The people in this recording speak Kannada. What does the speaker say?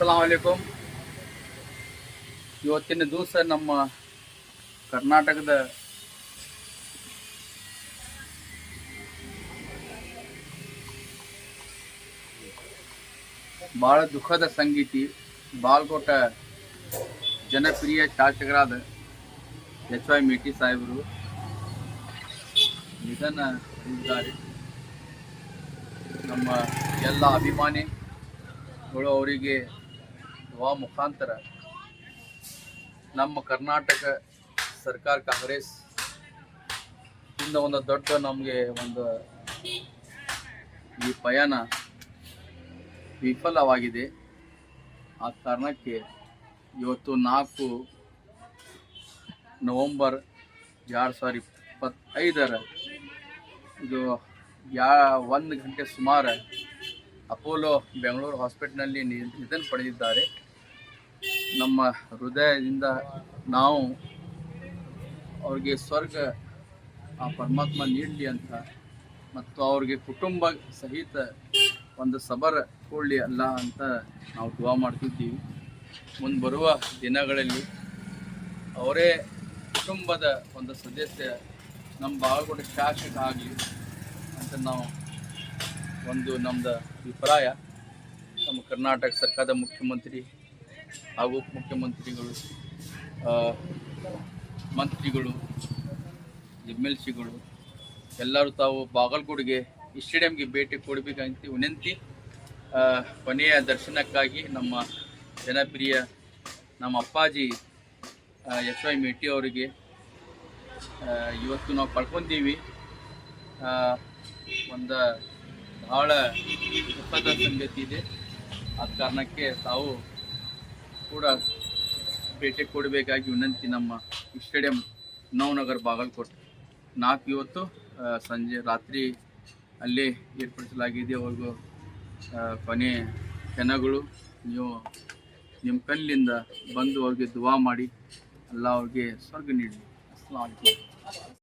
ಅಸ್ಸಲಾಂ ವಲೈಕುಮ್ ಇವತ್ತಿನ ದಿವಸ ನಮ್ಮ ಕರ್ನಾಟಕದ ಭಾಳ ದುಃಖದ ಸಂಗೀತಿ, ಬಾಲ್ಕೋಟ ಜನಪ್ರಿಯ ಶಾಸಕರಾದ ಎಚ್ ವೈ ಮೇಟಿ ಸಾಹೇಬರು. ನಿಧನ ಹೊಂದಿದ್ದಾರೆ. ನಮ್ಮ ಎಲ್ಲ ಅಭಿಮಾನಿಗಳು ಅವರಿಗೆ ದುವಾ ಮುಖಾಂತರ ನಮ್ಮ ಕರ್ನಾಟಕ ಸರ್ಕಾರ ಕಾಂಗ್ರೆಸ್ ಇಂದ ಒಂದು ದೊಡ್ಡ ನಮಗೆ ಒಂದು ಈ ಪಯಣ ವಿಫಲವಾಗಿದೆ. ಆ ಕಾರಣಕ್ಕೆ ಇವತ್ತು ನಾಲ್ಕು ನವಂಬರ್ ಎರಡು ಸಾವಿರ ಇಪ್ಪತ್ತೈದರ ಇದು ಯಾ ಒಂದು ಗಂಟೆ ಸುಮಾರು ಅಪೋಲೋ ಬೆಂಗಳೂರು ಹಾಸ್ಪಿಟ್ಲ್ನಲ್ಲಿ ನಿಧನ ಪಡೆದಿದ್ದಾರೆ. ನಮ್ಮ ಹೃದಯದಿಂದ ನಾವು ಅವ್ರಿಗೆ ಸ್ವರ್ಗ, ಆ ಪರಮಾತ್ಮ ನೀಡಲಿ ಅಂತ ಮತ್ತು ಅವ್ರಿಗೆ ಕುಟುಂಬ ಸಹಿತ ಒಂದು ಸಬರ ಕೊಡಲಿ ಅಲ್ಲ ಅಂತ ನಾವು ದುವಾ ಮಾಡ್ತಿದ್ದೀವಿ. ಮುಂದೆ ಬರುವ ದಿನಗಳಲ್ಲಿ ಅವರೇ ಕುಟುಂಬದ ಒಂದು ಸದಸ್ಯ, ನಮ್ಮ ಬಾಳಗೋಡ ಶಾಸಕ ಆಗಲಿ ಅಂತ ನಾವು ಒಂದು ನಮ್ಮದು ಅಭಿಪ್ರಾಯ. ನಮ್ಮ ಕರ್ನಾಟಕ ಸರ್ಕಾರದ ಮುಖ್ಯಮಂತ್ರಿ ಹಾಗೂ ಉಪಮುಖ್ಯಮಂತ್ರಿಗಳು ಮಂತ್ರಿಗಳು, ಎಂ ಎಲ್ ಸಿಗಳು, ಎಲ್ಲರೂ ತಾವು ಬಾಗಲಕೋಟೆಗೆ ಈ ಸ್ಟೇಡಿಯಂಗೆ ಭೇಟಿ ಕೊಡಬೇಕಂತ ವಿನಂತಿ. ಕೊನೆಯ ದರ್ಶನಕ್ಕಾಗಿ ನಮ್ಮ ಜನಪ್ರಿಯ ನಮ್ಮ ಅಪ್ಪಾಜಿ ಎಸ್ ವೈ ಮೇಟಿ ಅವರಿಗೆ ಇವತ್ತು ನಾವು ಕಳ್ಕೊಂತೀವಿ ಒಂದು ಬಹಳ ದುಃಖದ ಸಂಗತಿ ಇದೆ. ಆದ ಕಾರಣಕ್ಕೆ ತಾವು ಕೂಡ ಭೇಟಿ ಕೊಡಬೇಕಾಗಿ ವಿನಂತಿ ನಮ್ಮ ಸ್ಟೇಡಿಯಂ ನವನಗರ್ ಬಾಗಲಕೋಟೆ ನಾಲ್ಕು ಇವತ್ತು ಸಂಜೆ ರಾತ್ರಿ ಅಲ್ಲಿ ಏರ್ಪಡಿಸಲಾಗಿದೆ. ಅವ್ರಿಗೂ ಕೊನೆ ಜನಗಳು ನೀವು ನಿಮ್ಮ ಕಣ್ಣಿಂದ ಬಂದು ಅವ್ರಿಗೆ ದುವಾ ಮಾಡಿ ಅಲ್ಲ ಅವ್ರಿಗೆ ಸ್ವರ್ಗ ನೀಡಿ. ಅಸ್ಲಾಂ